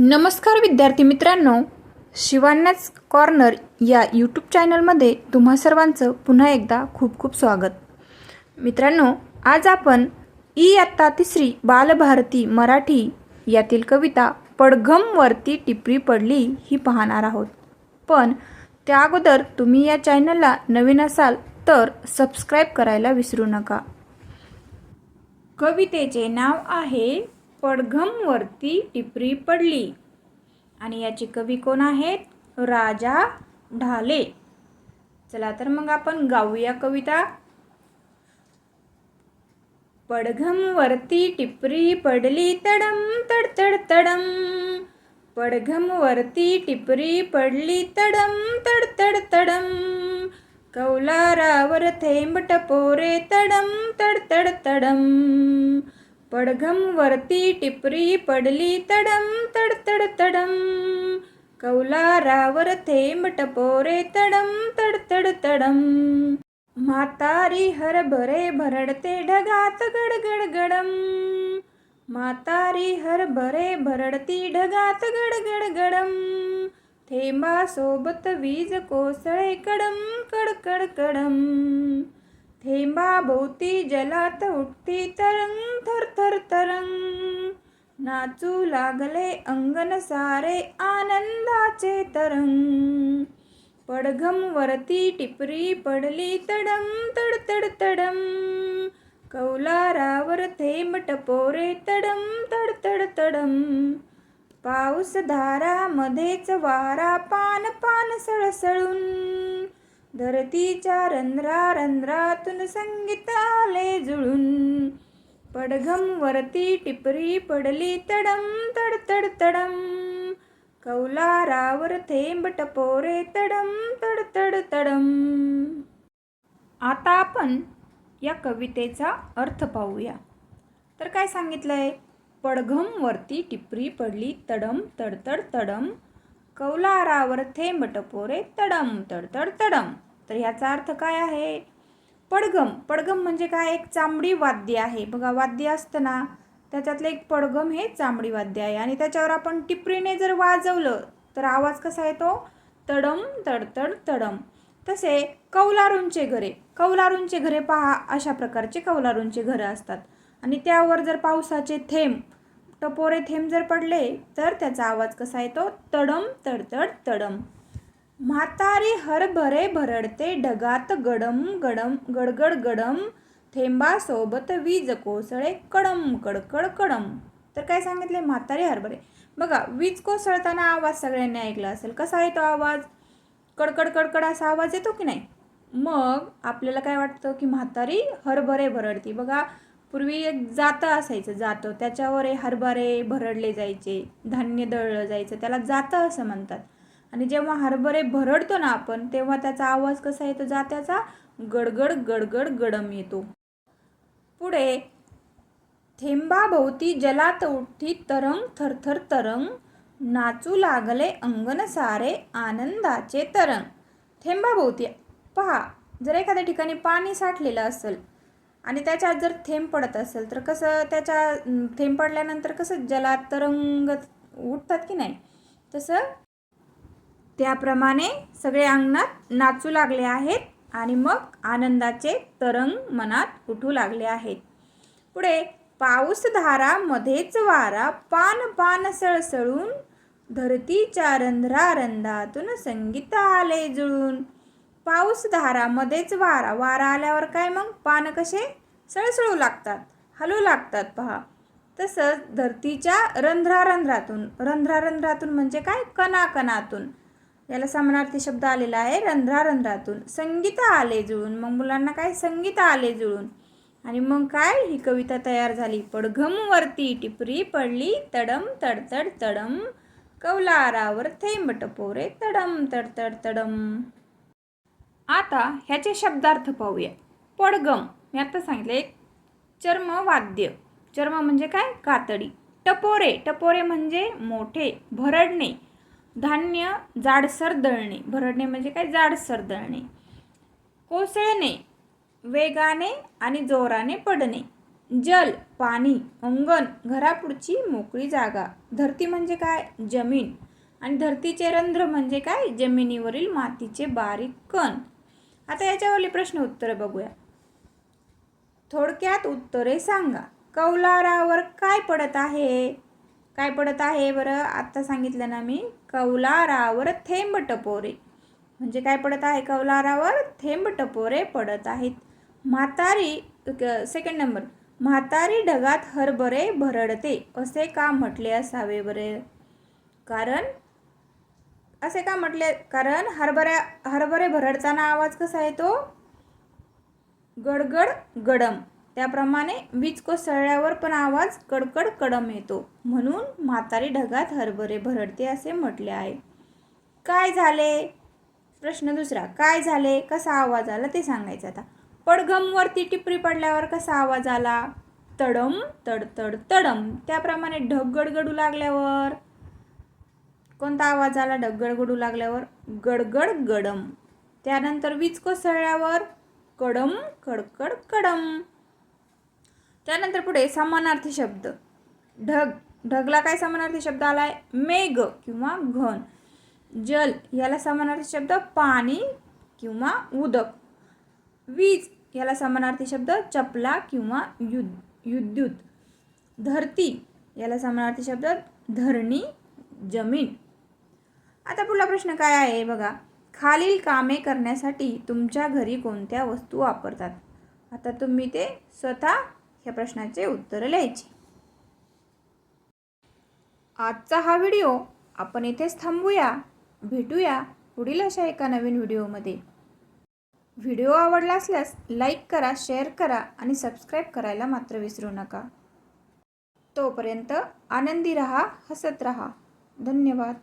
नमस्कार विद्यार्थी मित्रांनो शिवान्याच कॉर्नर या यूट्यूब चॅनलमध्ये तुम्हा सर्वांचं पुन्हा एकदा खूप खूप स्वागत. मित्रांनो आज आपण इयत्ता तिसरी बालभारती मराठी यातील कविता पडघमवरती टिपरी पडली ही पाहणार आहोत. पण त्या अगोदर तुम्ही या चॅनलला नवीन असाल तर सबस्क्राईब करायला विसरू नका. कवितेचे नाव आहे पडघमवरती टिपरी पडली. आणि याचे कवी कोण आहेत? राजा ढाले. चला तर मग आपण गाऊया कविता. पडघमवरती टिपरी पडली तडम तडतड तडम. पडघमवरती टिपरी पडली तडम तडतड तडम. कौलारावर थेंब टपोरे तडम तडतड तडम. पडघमवरती टिपरी पडली तडम तडतड तडम. कौलारावर थेंब टपोरे तडम तडतड तडम. म्हातारी हरभरे भरडते ढगात गडगड गडम. म्हातारी हरभरे भरडती ढगात गडगड गडम. थेंबासोबत वीज कोसळे कडम कडकड कडम. थेंबाभोवती जलात उठती तरंग थर थर तरंग. नाचू लागले अंगण सारे आनंदाचे तरंग. पडघम वरती टिपरी पडली तडम तडतड तडम कौलारावर थेंब टपोरे तडम तडतड तडम पाऊस धारा मध्येच वारा पान पान सळसळून. धरतीच्या रंध्रा रंध्रातून संगीत आले जुळून. पडघमवरती टिपरी पडली तडम तडतड तडम. कौलारावर थेंब टपोरे तडम तडतड तडम. आता आपण या कवितेचा अर्थ पाहूया. तर काय सांगितलंय? पडघमवरती टिपरी पडली तडम तडतड तडम. कौलारावर थेंब टपोरे तडम तडतड तडम. तर ह्याचा अर्थ काय आहे? पडगम. पडगम म्हणजे काय? एक चांबडी वाद्य आहे. बघा वाद्य असतं ना त्याच्यातलं एक पडगम हे चांबडी वाद्य आहे. आणि त्याच्यावर आपण टिपरीने जर वाजवलं तर आवाज कसा येतो? तडम तडतड तडम. तसे कौलारूंचे घरे. कौलारूंचे घरे पहा अशा प्रकारचे कौलारूंचे घरं असतात. आणि त्यावर जर पावसाचे थेंब टपोरे थेंब जर पडले तर त्याचा आवाज कसा येतो? तडम तडतड तडम. म्हातारी हरभरे भरडते ढगात गडम गडम गडगड गडम. थेंबासोबत वीज कोसळे कडम कडकड कडम. तर काय सांगितले म्हातारी हरभरे. बघा वीज कोसळताना आवाज सगळ्यांनी ऐकला असेल. कसा येतो आवाज? कडकड कडकड असा आवाज येतो की नाही? मग आपल्याला काय वाटतं की म्हातारी हरभरे भरडती? बघा पूर्वी एक जातं असायचं जातं. त्याच्यावर हे हरभरे भरडले जायचे धान्य दळलं जायचं. त्याला जातं असं म्हणतात. आणि जेव्हा हरभरे भरडतो ना आपण तेव्हा त्याचा आवाज कसा येतो जात्याचा? गडगड गडगड गडम येतो. पुढे थेंबाभोवती जलात तरंग थरथर तरंग नाचू लागले अंगण सारे आनंदाचे तरंग. थेंबाभोवती पहा जर एखाद्या ठिकाणी पाणी साठलेलं असेल आणि त्याच्यात जर थेंब पडत असेल तर कसं त्याच्या थेंब पडल्यानंतर कसं जलात तरंग उठतात की नाही? तसं त्याप्रमाणे सगळे अंगणात नाचू लागले आहेत आणि मग आनंदाचे तरंग मनात उठू लागले आहेत. पुढे पाऊसधारा मध्येच वारा पान पान सळसळून धरतीच्या रंध्रारंधातून संगीत आले जुळून. पाऊसधारा मध्येच वारा वारा आल्यावर काय मग? पान कसे? सळसळू लागतात हलू लागतात पहा. तसंच धरतीच्या रंध्रारंध्रातून रंध्रारंध्रातून म्हणजे काय? कणाकणातून. याला समानार्थी शब्द आलेला आहे रंध्रारंध्रातून संगीत आले जुळून. मग मुलांना काय? संगीत आले जुळून. आणि मग काय? ही कविता तयार झाली. पडघमवरती टिपरी पडली तडम तडतड तडम. कौलारावर थेंब टपोरे तडम तडतड तडम. आता ह्याचे शब्दार्थ पाहूया. पडगम मी आता सांगितलं एक चर्मवाद्य. चर्म म्हणजे काय? कातडी. टपोरे. टपोरे म्हणजे मोठे भरडणे. धान्य जाडसर दळणे. भरडणे म्हणजे काय? जाडसर दळणे. कोसळणे वेगाने आणि जोराने पडणे. जल पाणी अंगण घरापुढची मोकळी जागा. धरती म्हणजे काय? जमीन. आणि धरतीचे रंध्र म्हणजे काय? जमिनीवरील मातीचे बारीक कण. आता याच्यावरली प्रश्न उत्तरे बघूया. थोडक्यात उत्तरे सांगा. कौलारावर काय पडत आहे? काय पडत आहे बरं? आत्ता सांगितलं ना मी. कौलारावर थेंब टपोरे म्हणजे काय पडत आहे? कौलारावर थेंब टपोरे पडत आहेत. म्हातारी सेकंड नंबर म्हातारी ढगात हरभरे भरडते. असे का म्हटले असावे बरे? कारण असे का म्हटले? कारण हरभऱ्या हरभरे भरडताना आवाज कसा येतो? गडगड गडम. त्याप्रमाणे वीज कोसळल्यावर पण आवाज कडकड कडम येतो. म्हणून म्हातारी ढगात हरभरे भरडते असे म्हटले आहे. काय झाले? प्रश्न दुसरा काय झाले? कसा आवाज आला ते सांगायचं आता. पडघमवरती टिपरी पडल्यावर कसा आवाज आला? तडम तडतड तडम. त्याप्रमाणे ढग गडगडू लागल्यावर? कोणता आवाज आला? ढग गडगडू लागल्यावर? गडगड गडम. त्यानंतर वीज कोसळल्यावर? कडम कडकड कडम. त्यानंतर पुढे समानार्थी शब्द. ढग ढगला काय समानार्थी शब्द आलाय? मेघ किंवा घन. जल याला समानार्थी शब्द पाणी किंवा उदक. वीज याला समानार्थी शब्द चपला किंवा युद्ध विद्युत. धरती याला समानार्थी शब्द धरणी जमीन. आता पुढला प्रश्न काय आहे बघा. खालील कामे करण्यासाठी तुमच्या घरी कोणत्या वस्तू वापरतात? आता तुम्ही ते स्वतः ह्या प्रश्नाचे उत्तर लिहायचे. आजचा हा व्हिडिओ आपण इथेच थांबूया. भेटूया पुढील अशा एका नवीन व्हिडिओमध्ये. व्हिडिओ आवडला असल्यास लाईक करा शेअर करा आणि सबस्क्राईब करायला मात्र विसरू नका. तोपर्यंत आनंदी रहा हसत रहा. धन्यवाद.